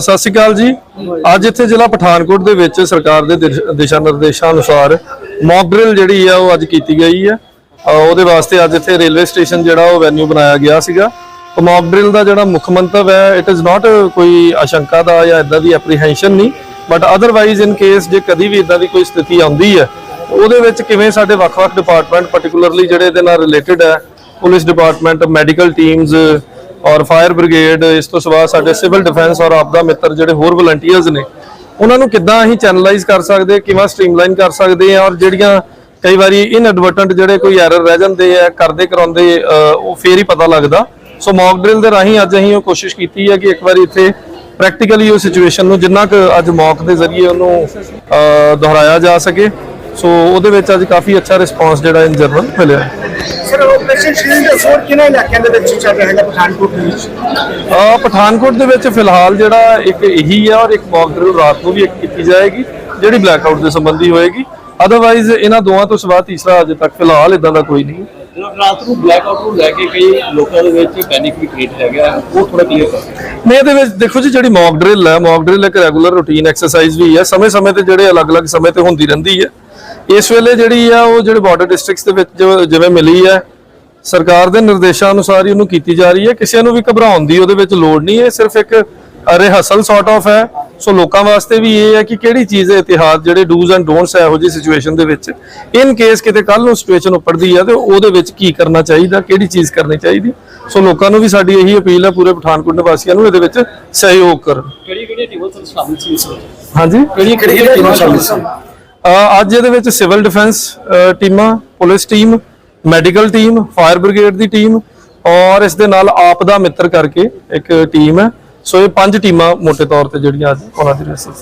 ਸਤਿ ਸ਼੍ਰੀ ਅਕਾਲ ਜੀ। ਅੱਜ ਇੱਥੇ ਜ਼ਿਲ੍ਹਾ ਪਠਾਨਕੋਟ ਦੇ ਵਿੱਚ ਸਰਕਾਰ ਦੇ ਦਿਸ਼ਾ ਨਿਰਦੇਸ਼ਾਂ ਅਨੁਸਾਰ ਮੌਕ ਡਰਿਲ ਜਿਹੜੀ ਆ ਉਹ ਅੱਜ ਕੀਤੀ ਗਈ ਹੈ। ਉਹਦੇ ਵਾਸਤੇ ਅੱਜ ਇੱਥੇ ਰੇਲਵੇ ਸਟੇਸ਼ਨ ਜਿਹੜਾ ਉਹ ਵੈਨਿਊ ਬਣਾਇਆ ਗਿਆ ਸੀਗਾ। ਮੌਕ ਡਰਿਲ ਦਾ ਜਿਹੜਾ ਮੁੱਖ ਮੰਤਵ ਹੈ ਇਟ ਇਜ਼ ਨਾਟ ਕੋਈ ਆਸ਼ੰਕਾ ਦਾ ਜਾਂ ਇਦਾਂ ਦੀ ਐਪਰੀਹੈਂਸ਼ਨ ਨਹੀਂ ਬਟ ਅਦਰਵਾਈਜ਼ ਇਨ ਕੇਸ ਜੇ ਕਦੀ ਵੀ ਇਦਾਂ ਦੀ ਕੋਈ ਸਥਿਤੀ ਆਉਂਦੀ ਹੈ, ਉਹਦੇ ਵਿੱਚ ਕਿਵੇਂ ਸਾਡੇ ਵੱਖ-ਵੱਖ ਡਿਪਾਰਟਮੈਂਟ ਪਾਰਟਿਕੂਲਰਲੀ ਜਿਹੜੇ ਇਹਦੇ ਨਾਲ ਰਿਲੇਟਡ ਹੈ ਪੁਲਿਸ ਡਿਪਾਰਟਮੈਂਟ ਮੈਡੀਕਲ ਟੀਮਸ ਔਰ ਫਾਇਰ ਬ੍ਰਿਗੇਡ, ਇਸ ਤੋਂ ਸਿਵਾ ਸਾਡੇ ਸਿਵਲ ਡਿਫੈਂਸ ਔਰ ਆਪਦਾ ਮਿੱਤਰ ਜਿਹੜੇ ਹੋਰ ਵਲੰਟੀਅਰਸ ਨੇ, ਉਹਨਾਂ ਨੂੰ ਕਿੱਦਾਂ ਅਸੀਂ ਚੈਨਲਾਈਜ਼ ਕਰ ਸਕਦੇ, ਕਿਵੇਂ ਸਟ੍ਰੀਮਲਾਈਨ ਕਰ ਸਕਦੇ ਆ ਔਰ ਜਿਹੜੀਆਂ ਕਈ ਵਾਰੀ ਇਨਐਡਵਰਟੈਂਟ ਜਿਹੜੇ ਕੋਈ ਐਰਰ ਰਹਿ ਜਾਂਦੇ ਆ, ਕਰਦੇ ਕਰਾਉਂਦੇ ਉਹ ਫੇਰ ਹੀ ਪਤਾ ਲੱਗਦਾ। ਸੋ ਮੌਕ ਡਰਿਲ ਦੇ ਰਾਹੀਂ ਅੱਜ ਅਸੀਂ ਉਹ ਕੋਸ਼ਿਸ਼ ਕੀਤੀ ਹੈ ਕਿ ਇੱਕ ਵਾਰੀ ਇੱਥੇ ਪ੍ਰੈਕਟੀਕਲੀ ਉਹ ਸਿਚੁਏਸ਼ਨ ਨੂੰ ਜਿੰਨਾ ਕੁ ਅੱਜ ਮੌਕ ਦੇ ਜ਼ਰੀਏ ਉਹਨੂੰ ਦੁਹਰਾਇਆ ਜਾ ਸਕੇ। ਸੋ ਉਹਦੇ ਵਿੱਚ ਅੱਜ ਕਾਫੀ ਅੱਛਾ ਰਿਸਪਾਂਸ ਜਿਹੜਾ ਇਨ ਜਨਰਲ ਮਿਲਿਆ। ਸਰ ਆਪਰੇਸ਼ਨ ਸ਼ੀਲਡ ਫੋਰ ਕਿਹਨਾਂ ਇਲਾਕਿਆਂ ਦੇ ਵਿੱਚ ਚੱਲ ਰਿਹਾ ਹੈਗਾ ਪਠਾਨਕੋਟ ਦੇ ਵਿੱਚ? ਅਹ ਪਠਾਨਕੋਟ ਦੇ ਵਿੱਚ ਫਿਲਹਾਲ ਜਿਹੜਾ ਇੱਕ ਇਹੀ ਹੈ ਔਰ ਇੱਕ ਮੌਕ ਡਰਿਲ ਰਾਤ ਨੂੰ ਵੀ ਇੱਕ ਕੀਤੀ ਜਾਏਗੀ ਜਿਹੜੀ ਬਲੈਕ ਆਊਟ ਦੇ ਸੰਬੰਧੀ ਹੋਏਗੀ। ਅਦਰਵਾਈਜ਼ ਇਹਨਾਂ ਦੋਵਾਂ ਤੋਂ ਸਿਵਾ ਤੀਸਰਾ ਅਜੇ ਤੱਕ ਫਿਲਹਾਲ ਇਦਾਂ ਦਾ ਕੋਈ ਨਹੀਂ। ਰਾਤ ਨੂੰ ਬਲੈਕ ਆਊਟ ਨੂੰ ਲੈ ਕੇ ਕਈ ਲੋਕਾਂ ਦੇ ਵਿੱਚ ਪੈਨਿਕ ਵੀ ਕ੍ਰੀਏਟ ਹੈਗਾ ਉਹ ਥੋੜਾ ਕਲੀਅਰ ਕਰੋ। ਨੇ ਇਹਦੇ ਵਿੱਚ ਦੇਖੋ ਜੀ ਜਿਹੜੀ ਮੌਕ ਡਰਿਲ ਹੈ ਮੌਕ ਡਰਿਲ ਇੱਕ ਰੈਗੂਲਰ ਰੂਟੀਨ ਐਕਸਰਸਾਈਜ਼ ਵੀ ਹੈ। ਸਮੇਂ-ਸਮੇਂ ਤੇ ਜਿਹੜੇ ਅਲੱਗ-ਅਲੱਗ ਸਮੇਂ ਤੇ ਹੁੰਦੀ ਰਹਿੰਦੀ ਹੈ। ਇਸ ਵੇਲੇ ਜਿਹੜੀ ਆ ਉਹ ਜਿਹੜੇ ਬਾਰਡਰ ਡਿਸਟ੍ਰਿਕਟਸ ਦੇ ਵਿੱਚ ਜੋ- ਜਿਵੇਂ ਮਿਲੀ ਹੈ ਸਰਕਾਰ ਦੇ ਨਿਰਦੇਸ਼ਾਂ ਅਨੁਸਾਰ ਹੀ ਉਹਨੂੰ ਕੀਤੀ ਜਾ ਰਹੀ ਹੈ। ਕਿਸੇ ਨੂੰ ਵੀ ਘਬਰਾਉਣ ਦੀ ਉਹਦੇ ਵਿੱਚ ਲੋੜ ਨਹੀਂ ਹੈ। ਸਿਰਫ ਇੱਕ ਰਿਹਸਲ ਸੌਟ ਆਫ ਹੈ। ਸੋ ਲੋਕਾਂ ਵਾਸਤੇ ਵੀ ਇਹ ਹੈ ਕਿ ਕਿਹੜੀ ਚੀਜ਼ ਹੈ ਇਤਿਹਾਸ ਜਿਹੜੇ ਡੂਜ਼ ਐਂਡ ਡੋਨਟਸ ਹੈ ਇਹੋ ਜਿਹੀ ਸਿਚੁਏਸ਼ਨ ਦੇ ਵਿੱਚ ਇਨ ਕੇਸ ਕਿਤੇ ਕੱਲ ਨੂੰ ਸਿਚੁਏਸ਼ਨ ਉੱਪਰਦੀ ਹੈ ਤੇ ਉਹਦੇ ਵਿੱਚ ਕੀ ਕਰਨਾ ਚਾਹੀਦਾ ਕਿਹੜੀ ਚੀਜ਼ ਕਰਨੀ ਚਾਹੀਦੀ। ਸੋ ਲੋਕਾਂ ਨੂੰ ਵੀ ਸਾਡੀ ਇਹੀ ਅਪੀਲ ਹੈ ਪੂਰੇ ਪਠਾਨਕੋਟ ਨਿਵਾਸੀਆਂ ਨੂੰ ਇਹਦੇ ਵਿੱਚ ਸਹਿਯੋਗ ਕਰਨ। ਕਿਹੜੀ ਕਿਹੜੀ ਟੀਮਾਂ ਸ਼ਾਮਿਲ ਸੀ ਇਸ ਵਿੱਚ ਹਾਂਜੀ? ਕਿਹੜੀ ਕਿਹੜੀ ਟੀਮਾਂ ਸ਼ਾਮਿਲ ਸੀ? ਅੱਜ ਇਹਦੇ ਵਿੱਚ ਸਿਵਲ ਡਿਫੈਂਸ ਟੀਮਾਂ, police team, medical team, fire brigade ਦੀ ਟੀਮ ਔਰ ਇਸ ਦੇ ਨਾਲ ਆਪ ਦਾ ਮਿੱਤਰ ਕਰਕੇ ਇੱਕ ਟੀਮ ਹੈ। ਸੋ ਇਹ ਪੰਜ ਟੀਮਾਂ ਮੋਟੇ ਤੌਰ ਤੇ ਜਿਹੜੀਆਂ ਅੱਜ ਉਹਨਾਂ ਦੀ ਰੈਸਲ